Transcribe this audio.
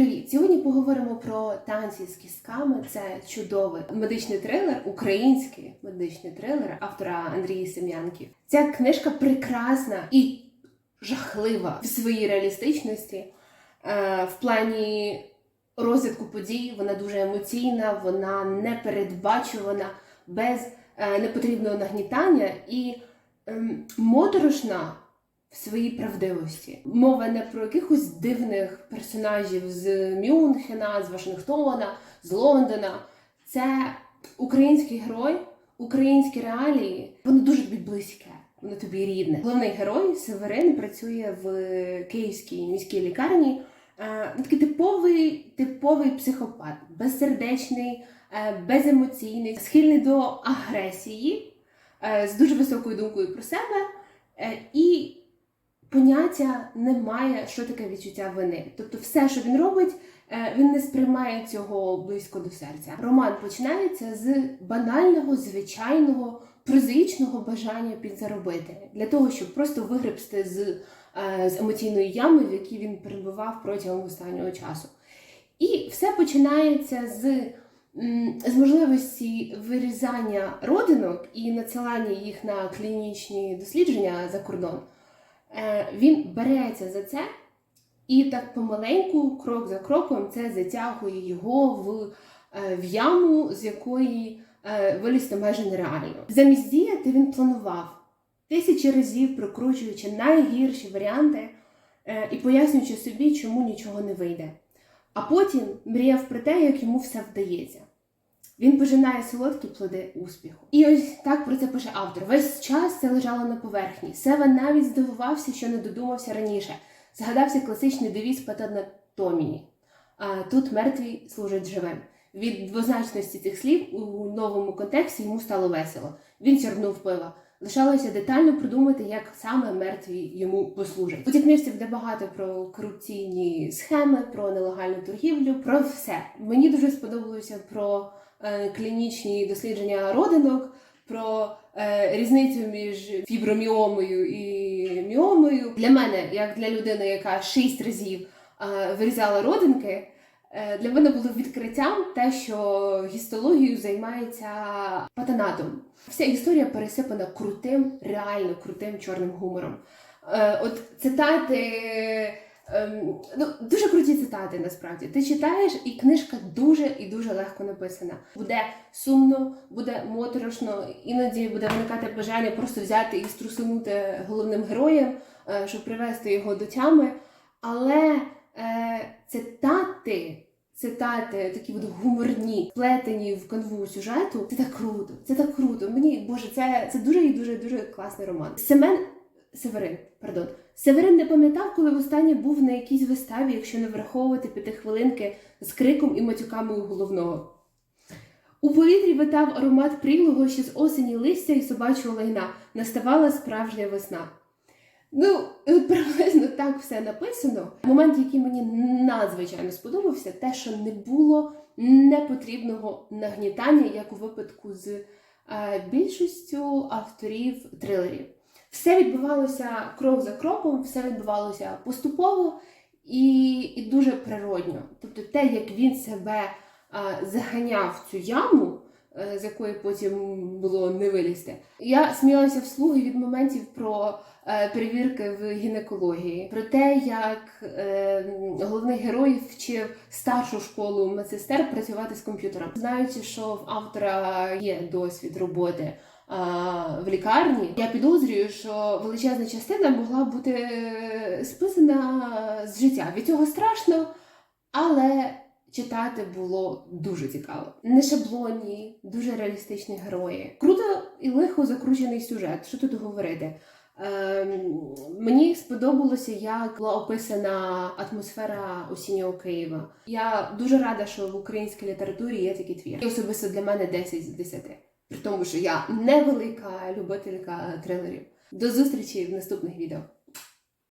Привіт! Сьогодні поговоримо про танці з кістками. Це чудовий медичний трилер, український медичний трилер автора Андрія Сем'янків. Ця книжка прекрасна і жахлива в своїй реалістичності. Е, В плані розвитку подій вона дуже емоційна, вона непередбачувана, без е, непотрібного нагнітання і ем, моторошна в своїй правдивості. Мова не про якихось дивних персонажів з Мюнхена, з Вашингтона, з Лондона. Це український герой, українські реалії. Воно дуже тобі близьке, воно тобі рідне. Головний герой Северин працює в київській міській лікарні. Е, Такий типовий, типовий психопат, безсердечний, е, беземоційний, схильний до агресії, е, з дуже високою думкою про себе. І поняття немає, що таке відчуття вини. Тобто, все, що він робить, е, він не сприймає цього близько до серця. Роман починається з банального, звичайного, прозаїчного бажання підзаробити для того, щоб просто вигребсти з, е, з емоційної ями, в якій він перебував протягом останнього часу. І все починається з, з можливості вирізання родинок і надсилання їх на клінічні дослідження за кордон. Е, Він береться за це і так помаленьку, крок за кроком, це затягує його в, е, в яму, з якої е, вилізти майже нереально. Замість діяти він планував тисячі разів, прокручуючи найгірші варіанти і пояснюючи собі, чому нічого не вийде. А потім мріяв про те, як йому все вдається. Він пожинає солодкі плоди успіху. І ось так про це пише автор. Весь час це лежало на поверхні. Сева навіть здивувався, що не додумався раніше. Згадався класичний девіз патанатомії. А тут мертві служать живим. Від двозначності цих слів у новому контексті йому стало весело. Він сірнув пива. Лишалося детально продумати, як саме мертві йому послужать. У цій книжці буде багато про корупційні схеми, про нелегальну торгівлю, про все. Мені дуже сподобалося про клінічні дослідження родинок, про е, різницю між фіброміомою і міомою. Для мене, як для людини, яка шість разів е, вирізала родинки. Е, Для мене було відкриттям те, що гістологією займається патанатом. Вся історія пересипана крутим, реально крутим чорним гумором. Е, От цитати, ем, ну, дуже круті цитати насправді. Ти читаєш, і книжка дуже і дуже легко написана. Буде сумно, буде моторошно, іноді буде виникати бажання просто взяти і струсунути головним героєм, е, щоб привести його до тями. Але е, цитати, цитати такі от гуморні, плетені в канву сюжету, це так круто, це так круто. Мені боже, це, це дуже і дуже дуже класний роман. Семен Северин, пардон. Северин не пам'ятав, коли востаннє був на якійсь виставі, якщо не враховувати п'ятихвилинки з криком і матюками у головного. У повітрі витав аромат прілого ще з осені листя і собачого лайна. Наставала справжня весна. Ну, приблизно так все написано. Момент, який мені надзвичайно сподобався, те, що не було непотрібного нагнітання, як у випадку з е, більшістю авторів трилерів. Все відбувалося крок за кроком, все відбувалося поступово і, і дуже природньо. Тобто, те, як він себе е, заганяв в цю яму, е, з якої потім було не вилізти. Я сміялася вслуги від моментів про е, перевірки в гінекології, про те, як е, головний герой вчив старшу школу медсестер працювати з комп'ютером, знаючи, що в автора є досвід роботи. А, В лікарні я підозрюю, що величезна частина могла бути е, списана з життя. Від цього страшно, але читати було дуже цікаво. Не шаблонні, дуже реалістичні герої. Круто і лихо закручений сюжет. Що тут говорити? Ем, мені сподобалося, як була описана атмосфера осіннього Києва. Я дуже рада, що в українській літературі є такі твір. І особисто для мене 10 з 10. При тому, що я невелика любителька трилерів. До зустрічі в наступних відео.